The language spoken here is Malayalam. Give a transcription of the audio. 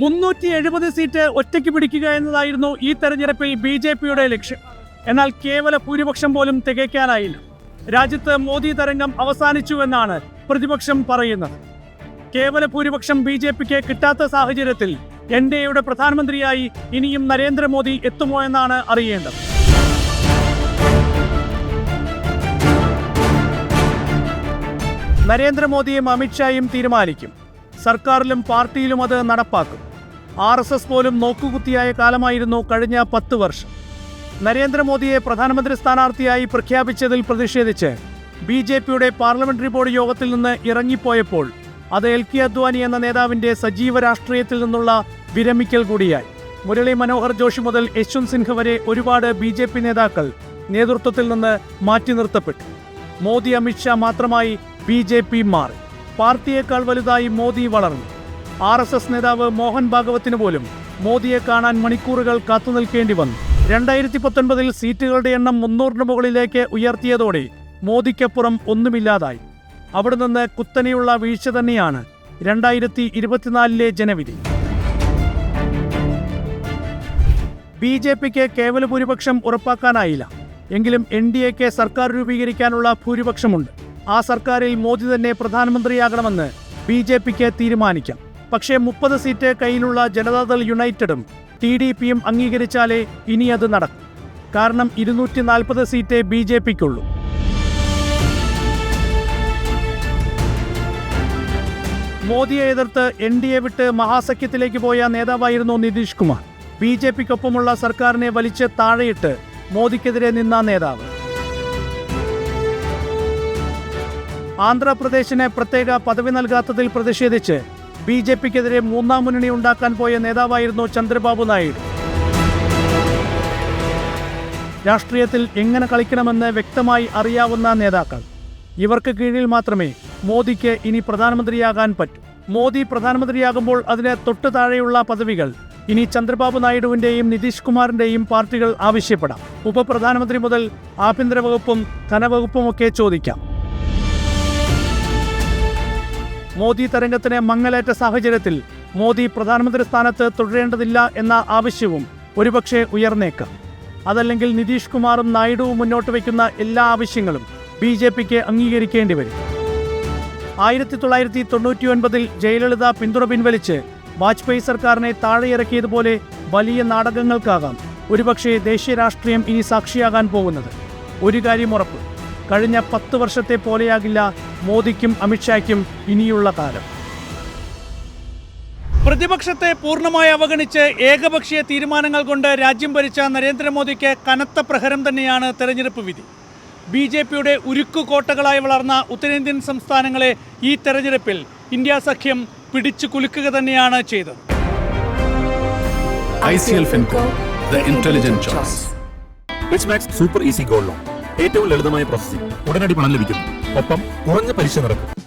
മുന്നൂറ്റി എഴുപത് സീറ്റ് ഒറ്റയ്ക്ക് പിടിക്കുക എന്നതായിരുന്നു ഈ തെരഞ്ഞെടുപ്പിൽ ബി ജെ പിയുടെ ലക്ഷ്യം. എന്നാൽ കേവല ഭൂരിപക്ഷം പോലും തികയ്ക്കാനായില്ല. രാജ്യത്ത് മോദി തരംഗം അവസാനിച്ചുവെന്നാണ് പ്രതിപക്ഷം പറയുന്നത്. കേവല ഭൂരിപക്ഷം ബി ജെ പിക്ക് കിട്ടാത്ത സാഹചര്യത്തിൽ എൻ ഡി എയുടെ പ്രധാനമന്ത്രിയായി ഇനിയും നരേന്ദ്രമോദി എത്തുമോ എന്നാണ് അറിയേണ്ടത്. നരേന്ദ്രമോദിയും അമിത്ഷായും തീരുമാനിക്കും. സർക്കാരിലും പാർട്ടിയിലും അത് നടപ്പാക്കും. ആർ എസ് എസ് പോലും നോക്കുകുത്തിയായ കാലമായിരുന്നു കഴിഞ്ഞ പത്ത് വർഷം. നരേന്ദ്രമോദിയെ പ്രധാനമന്ത്രി സ്ഥാനാർത്ഥിയായി പ്രഖ്യാപിച്ചതിൽ പ്രതിഷേധിച്ച് ബി ജെ പിയുടെ പാർലമെന്ററി ബോർഡ് യോഗത്തിൽ നിന്ന് ഇറങ്ങിപ്പോയപ്പോൾ അത് എൽ കെ അദ്വാനി എന്ന നേതാവിന്റെ സജീവ രാഷ്ട്രീയത്തിൽ നിന്നുള്ള വിരമിക്കൽ കൂടിയായി. മുരളി മനോഹർ ജോഷി മുതൽ യശ്വന്ത് സിൻഹ വരെ ഒരുപാട് ബി ജെ പി നേതാക്കൾ നേതൃത്വത്തിൽ നിന്ന് മാറ്റി നിർത്തപ്പെട്ടു. മോദി അമിത്ഷാ മാത്രമായി ബി ജെ പി മാറി. പാർട്ടിയേക്കാൾ വലുതായി മോദി വളർന്നു. ആർ എസ് എസ് നേതാവ് മോഹൻ ഭാഗവത്തിന് പോലും മോദിയെ കാണാൻ മണിക്കൂറുകൾ കാത്തുനിൽക്കേണ്ടി വന്നു. രണ്ടായിരത്തി പത്തൊൻപതിൽ സീറ്റുകളുടെ എണ്ണം മുന്നൂറിന് മുകളിലേക്ക് ഉയർത്തിയതോടെ മോദിക്കപ്പുറം ഒന്നുമില്ലാതായി. അവിടെ നിന്ന് കുത്തനെയുള്ള വീഴ്ച തന്നെയാണ് രണ്ടായിരത്തി ഇരുപത്തിനാലിലെ ജനവിധി. ബി ജെ പിക്ക് കേവല ഭൂരിപക്ഷം ഉറപ്പാക്കാനായില്ല. എങ്കിലും എൻ ഡി എക്ക് സർക്കാർ രൂപീകരിക്കാനുള്ള ഭൂരിപക്ഷമുണ്ട്. ആ സർക്കാരിൽ മോദി തന്നെ പ്രധാനമന്ത്രിയാകണമെന്ന് ബി ജെ പിക്ക് തീരുമാനിക്കാം. പക്ഷേ മുപ്പത് സീറ്റ് കയ്യിലുള്ള ജനതാദൾ യുണൈറ്റഡും ടി ഡി പിയും അംഗീകരിച്ചാലേ ഇനി അത് നടക്കും. കാരണം ഇരുന്നൂറ്റി നാൽപ്പത് സീറ്റേ ബി ജെ പിക്കുള്ളൂ. മോദിയെ എതിർത്ത് എൻ ഡി എ വിട്ട് മഹാസഖ്യത്തിലേക്ക് പോയ നേതാവായിരുന്നു നിതീഷ് കുമാർ. ബി ജെ പിക്കൊപ്പമുള്ള സർക്കാരിനെ വലിച്ച് താഴെയിട്ട് മോദിക്കെതിരെ നിന്ന നേതാവ്. ആന്ധ്രാപ്രദേശിന് പ്രത്യേക പദവി നൽകാത്തതിൽ പ്രതിഷേധിച്ച് ബി ജെ പിക്കെതിരെ മൂന്നാം മുന്നണി ഉണ്ടാക്കാൻ പോയ നേതാവായിരുന്നു ചന്ദ്രബാബു നായിഡു. രാഷ്ട്രീയത്തിൽ എങ്ങനെ കളിക്കണമെന്ന് വ്യക്തമായി അറിയാവുന്ന നേതാക്കൾ. ഇവർക്ക് കീഴിൽ മാത്രമേ മോദിക്ക് ഇനി പ്രധാനമന്ത്രിയാകാൻ പറ്റൂ. മോദി പ്രധാനമന്ത്രിയാകുമ്പോൾ അതിന് തൊട്ടു താഴെയുള്ള പദവികൾ ഇനി ചന്ദ്രബാബു നായിഡുവിന്റെയും നിതീഷ് കുമാറിന്റെയും പാർട്ടികൾ ആവശ്യപ്പെടാം. ഉപപ്രധാനമന്ത്രി മുതൽ ആഭ്യന്തര വകുപ്പും ധനവകുപ്പുമൊക്കെ ചോദിക്കാം. മോദി തരംഗത്തിന് മങ്ങലേറ്റ സാഹചര്യത്തിൽ മോദി പ്രധാനമന്ത്രി സ്ഥാനത്ത് തുടരേണ്ടതില്ല എന്ന ആവശ്യവും ഒരുപക്ഷെ ഉയർന്നേക്കാം. അതല്ലെങ്കിൽ നിതീഷ് കുമാറും നായിഡുവും മുന്നോട്ട് വയ്ക്കുന്ന എല്ലാ ആവശ്യങ്ങളും ബി ജെ പിക്ക് അംഗീകരിക്കേണ്ടി വരും. ആയിരത്തി തൊള്ളായിരത്തി തൊണ്ണൂറ്റി ഒൻപതിൽ ജയലളിത പിന്തുണ പിൻവലിച്ച് വാജ്പേയി സർക്കാരിനെ താഴെയിറക്കിയതുപോലെ വലിയ നാടകങ്ങൾക്കാകാം ഒരുപക്ഷെ ദേശീയ രാഷ്ട്രീയം ഇനി സാക്ഷിയാകാൻ പോകുന്നത്. ഒരു കാര്യം ഉറപ്പ് കഴിഞ്ഞ പത്ത് വർഷത്തെ പോലെയാകില്ല മോദിക്കും അമിത്ഷായ്ക്കും ഇനിയുള്ള കാലം. പ്രതിപക്ഷത്തെ പൂർണമായി അവഗണിച്ച് ഏകപക്ഷീയ തീരുമാനങ്ങൾ കൊണ്ട് രാജ്യം ഭരിച്ച നരേന്ദ്രമോദിക്ക് കനത്ത പ്രഹരം തന്നെയാണ് തെരഞ്ഞെടുപ്പ് വിധി. ബി ജെ പിയുടെ ഉരുക്കു കോട്ടകളായി വളർന്ന ഉത്തരേന്ത്യൻ സംസ്ഥാനങ്ങളെ ഈ തെരഞ്ഞെടുപ്പിൽ ഇന്ത്യ സഖ്യം പിടിച്ചു കുലുക്കുക തന്നെയാണ് ചെയ്തത്. Choice. Super easy gold loan ഏറ്റവും ലളിതമായ പ്രോസസ്സിംഗ് ഉടനടി പണം ലഭിക്കുന്നു. ഒപ്പം കുറഞ്ഞ പലിശ നിരക്കും.